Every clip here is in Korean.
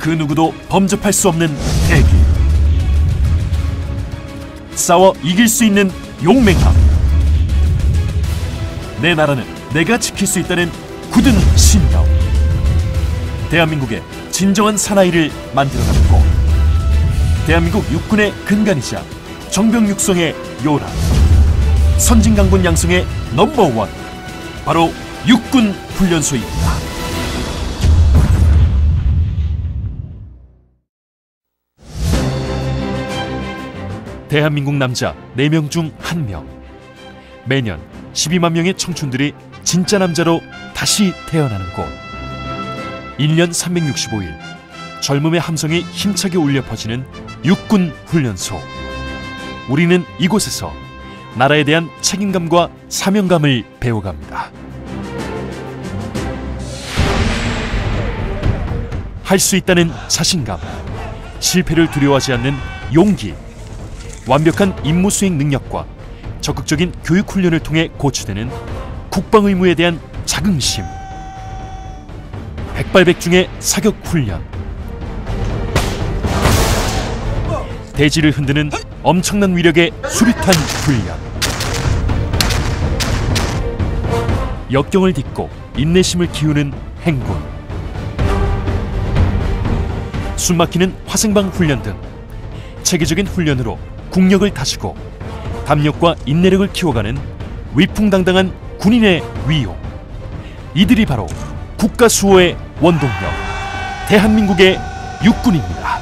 그 누구도 범접할 수 없는 대기. 싸워 이길 수 있는 용맹함. 내 나라는 내가 지킬 수 있다는 굳은 신념. 대한민국의 진정한 사나이를 만들어가는 곳. 대한민국 육군의 근간이자 정병 육성의 요람. 선진강군 양성의 넘버원. 바로 육군 훈련소입니다. 대한민국 남자 4명 중 1명. 매년 12만 명의 청춘들이 진짜 남자로 다시 태어나는 곳. 1년 365일 젊음의 함성이 힘차게 울려 퍼지는 육군 훈련소. 우리는 이곳에서 나라에 대한 책임감과 사명감을 배워갑니다. 할 수 있다는 자신감, 실패를 두려워하지 않는 용기, 완벽한 임무 수행 능력과 적극적인 교육 훈련을 통해 고취되는 국방 의무에 대한 자긍심. 백발백중의 사격 훈련. 대지를 흔드는 엄청난 위력의 수류탄 훈련. 역경을 딛고 인내심을 키우는 행군. 숨막히는 화생방 훈련 등 체계적인 훈련으로 국력을 다지고 담력과 인내력을 키워가는 위풍당당한 군인의 위용. 이들이 바로 국가 수호의 원동력, 대한민국의 육군입니다.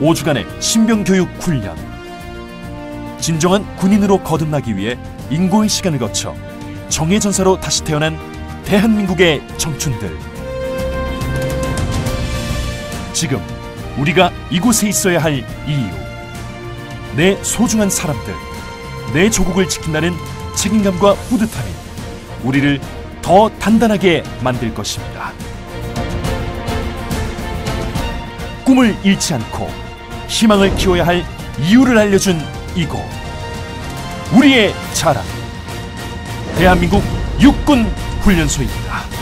5주간의 신병교육 훈련. 진정한 군인으로 거듭나기 위해 인고의 시간을 거쳐 정의 전사로 다시 태어난 대한민국의 청춘들. 지금 우리가 이곳에 있어야 할 이유. 내 소중한 사람들, 내 조국을 지킨다는 책임감과 뿌듯함이 우리를 더 단단하게 만들 것입니다. 꿈을 잃지 않고 희망을 키워야 할 이유를 알려준 이곳. 우리의 자랑. 대한민국 육군 훈련소입니다.